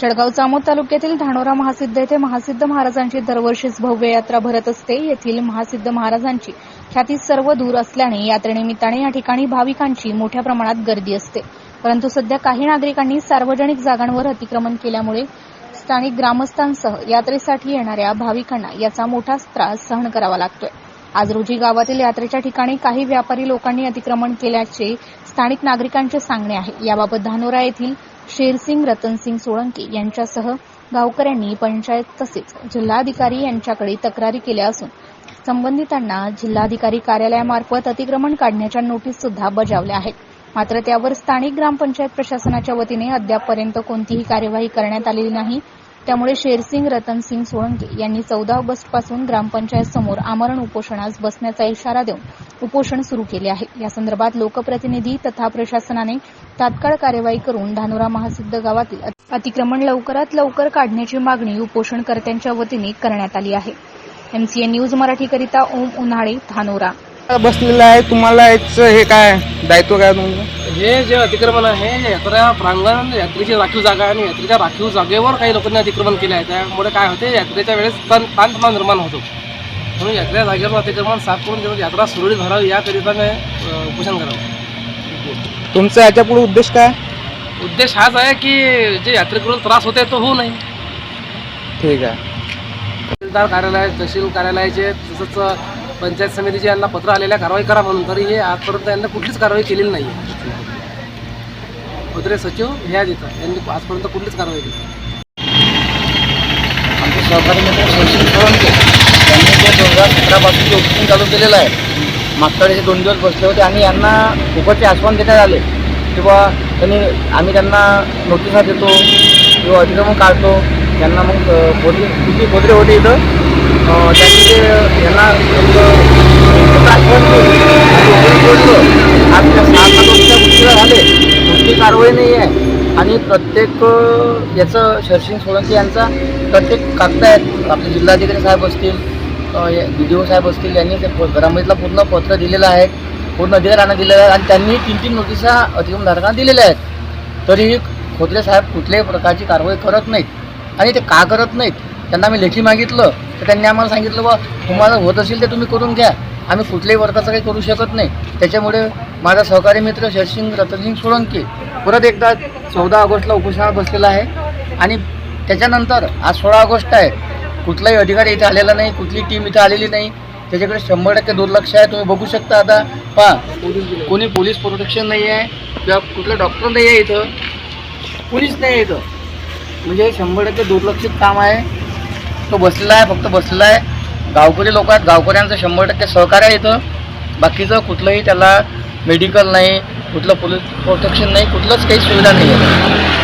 जळगाव जामोद तालुक्यातील धानोरा महासिद्ध येथे महासिद्ध महाराजांची दरवर्षीच भव्य यात्रा भरत असते. येथील महासिद्ध महाराजांची ख्याती सर्व दूर असल्याने यात्रेनिमित्ताने या ठिकाणी भाविकांची मोठ्या प्रमाणात गर्दी असते. परंतु सध्या काही नागरिकांनी सार्वजनिक जागांवर अतिक्रमण केल्यामुळे स्थानिक ग्रामस्थांसह यात्रेसाठी येणाऱ्या भाविकांना याचा मोठा त्रास सहन करावा लागतोय. आज रोजी गावातील यात्रेच्या ठिकाणी काही व्यापारी लोकांनी अतिक्रमण केल्याचे स्थानिक नागरिकांचे सांगणे आहे. याबाबत धानोरा येथील शेरसिंग रतनसिंग सोळंके यांच्यासह गावकऱ्यांनी पंचायत तसेच जिल्हाधिकारी यांच्याकडे तक्रारी केल्या असून संबंधितांना जिल्हाधिकारी कार्यालयामार्फत अतिक्रमण काढण्याच्या नोटीस सुद्धा बजावल्या आहेत. मात्र त्यावर स्थानिक ग्रामपंचायत प्रशासनाच्या वतीने अद्यापपर्यंत कोणतीही कार्यवाही करण्यात आलेली नाही. त्यामुळे शेरसिंग रतनसिंग सोळंके यांनी चौदा ऑगस्टपासून ग्रामपंचायत समोर आमरण उपोषणास बसण्याचा इशारा देऊन उपोषण सुरू केले आहे. या संदर्भात लोकप्रतिनिधी तथा प्रशासनाने तात्काळ कार्यवाही करून धानोरा महासिद्ध गावातील अति- अतिक्रमण लवकरात लवकर काढण्याची मागणी उपोषणकर्त्यांच्या वतीने करण्यात आली आहे. एमसीए न्यूज मराठीकरिता ओम उन्हाळे धानोरा. बसलेलं आहे? तुम्हाला याचं हे काय दायित्व काय तुमचं? हे जे अतिक्रमण आहे हे यात्रा प्रांगण यात्रेची राखीव जागा आणि यात्रेच्या राखीव जागेवर काही लोकांनी अतिक्रमण केले आहे. त्यामुळे काय होते यात्रेच्या वेळेस ताण ताणतणाव निर्माण होतो. म्हणून यात्रेच्या जागेवर अतिक्रमण साफ करून त्यामुळे यात्रा सुरळीत भरावी याकरिता मी उपोषण करावं. तुमचा याच्यापुढे उद्देश काय? उद्देश हाच आहे की जे यात्रेकरून त्रास होते तो होऊ नये. ठीक आहे. तहसीलदार कार्यालय तहसील कार्यालयाचे तसंच पंचायत समितीचे यांना पत्र आलेल्या कारवाई करा म्हणून. तरी हे आजपर्यंत यांना कुठलीच कारवाई केलेली नाही आहे सचिव हे आहेत इथं यांनी आजपर्यंत कुठलीच कारवाई केली आमचे सहकारी मित्र त्यांनी ते दोन हजार सतरापासून जे उपक्रम चालू केलेलं आहे. मागच्या हे दोन दिवस बसले होते आणि यांना फुकटचे आश्वासन देण्यात आले. किंवा त्यांनी आम्ही त्यांना नोटिसा देतो किंवा अतिक्रमण काढतो. त्यांना मग अ, किती बोलले होते इथं? त्यांनी ते यांना एक, आश्वासन आज त्या गोष्टीला झाले. कुठली कारवाई नाही आहे. आणि प्रत्येक याचं शरसिंग सोळंकी यांचा प्रत्येक कागद आहेत. आपले जिल्हाधिकारी साहेब असतील बी डी ओ साहेब असतील यांनी ते प- ग्रामपंचायतला पूर्ण पत्र दिलेलं आहे पूर्ण अधिकाऱ्यांना दिलेलं आहे आणि त्यांनी तीन तीन नोटिसा अतिक्रमधारकांना दिलेल्या आहेत. तरीही खोतरे साहेब कुठल्याही प्रकारची कारवाई करत नाहीत आणि ते का करत नाहीत त्यांना मी लेखी मागितलं तर त्यांनी आम्हाला सांगितलं बा तुम्हाला होत असेल ते तुम्ही करून घ्या आम्ही कुठल्याही वर्गाचं काही करू शकत नाही. त्याच्यामुळे माझा सहकारी मित्र शरसिंग रतनसिंग सोळंकी परत एकदा चौदा ऑगस्टला उपोषणात बसलेला आहे आणि त्याच्यानंतर आज सोळा ऑगस्ट आहे कुठलाही अधिकारी इथे आलेला नाही कुठली टीम इथे आलेली नाही. त्याच्याकडे शंभर टक्के दुर्लक्ष आहे तुम्ही बघू शकता आता. पहा कोणी पोलीस प्रोटेक्शन नाही आहे किंवा कुठला डॉक्टर नाही आहे इथं. पोलीस नाही आहे इथं. म्हणजे शंभर टक्के दुर्लक्षित काम आहे. तो बसलेला आहे फक्त बसलेला आहे. गावकरी लोक आहेत गावकऱ्यांचं शंभर टक्के सहकार्य आहे इथं. बाकीचं कुठलंही त्याला मेडिकल नाही कुठलं पोलीस प्रोटेक्शन नाही कुठलंच काही सुविधा नाही आहे.